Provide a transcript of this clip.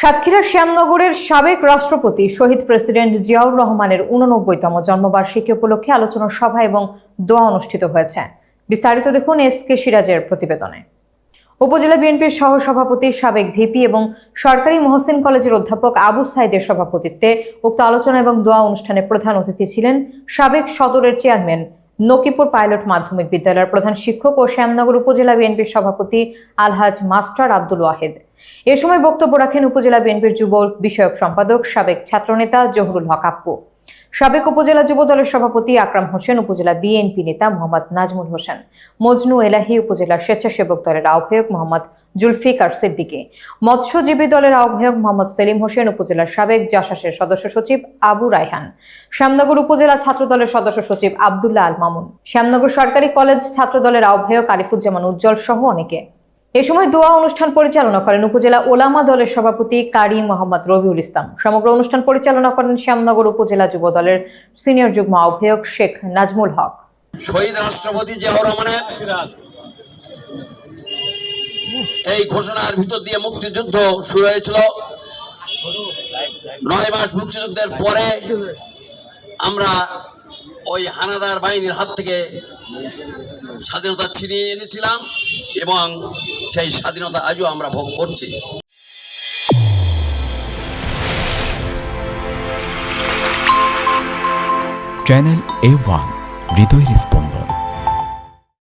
সাতক্ষীরার শ্যামনগরের সাবেক রাষ্ট্রপতি শহীদ প্রেসিডেন্ট জিয়াউর রহমানের উননব্বইতম জন্মবার্ষিকী উপলক্ষে আলোচনা সভা এবং দোয়া অনুষ্ঠিত হয়েছে। বিস্তারিত দেখুন এস কে সিরাজের প্রতিবেদনে। উপজেলা বিএনপির সহসভাপতি, সাবেক ভিপি এবং সরকারি মহসিন কলেজের অধ্যাপক আবু সাইদের সভাপতিত্বে উক্ত আলোচনা এবং দোয়া অনুষ্ঠানে প্রধান অতিথি ছিলেন সাবেক সদরের চেয়ারম্যান নকিপুর পাইলট মাধ্যমিক বিদ্যালয়ের প্রধান শিক্ষক ও শ্যামনগর উপজেলা বিএনপির সভাপতি আলহাজ মাস্টার আব্দুল ওয়াহেদ। এ সময় বক্তব্য রাখেন উপজেলা বিএনপির যুব বিষয়ক সম্পাদক সাবেক ছাত্রনেতা জহুরুল হক আপ্পু সাবেক উপজেলা যুব দলের সভাপতি আকরাম হোসেন, উপজেলা বিএনপি নেতা মোহাম্মদ নাজমুল হোসেন, মজনু এলাহি, উপজেলা স্বেচ্ছাসেবক দলের আহ্বায়ক মোহাম্মদ জুলফিকার সিদ্দিকী, মৎস্যজীবী দলের আহ্বায়ক মোহাম্মদ সেলিম হোসেন উপজেলার সাবেক জাসাসের সদস্য সচিব আবু রায়হান, শ্যামনগর উপজেলা ছাত্র দলের সদস্য সচিব আবদুল্লাহ আল মামুন, শ্যামনগর সরকারি কলেজ ছাত্র দলের আহ্বায়ক আরিফুজ্জামান উজ্জ্বল সহ অনেকে। এ সময় দোয়া অনুষ্ঠান পরিচালনা করেন উপজেলা ওলামা দলের সভাপতি কারি মোহাম্মদ রবিউল ইসলাম। সমগ্র অনুষ্ঠান পরিচালনা করেন শ্যামনগর উপজেলা যুব দলের সিনিয়র যুগ্ম আহ্বায়ক শেখ নাজমুল হক। শহীদ রাষ্ট্রপতি জিয়াউর রহমানের এই ঘোষণার ভিতর দিয়ে মুক্তিযুদ্ধ শুরু হয়েছিল। নয় মাস মুক্তিযুদ্ধের পরে আমরা ওই হানাদার বাহিনীর হাত থেকে স্বাধীনতা ছিনিয়ে এনেছিলাম এবং সেই স্বাধীনতা আজও আমরা ভোগ করছি। চ্যানেল এ ওয়ান হৃদয় স্পন্দন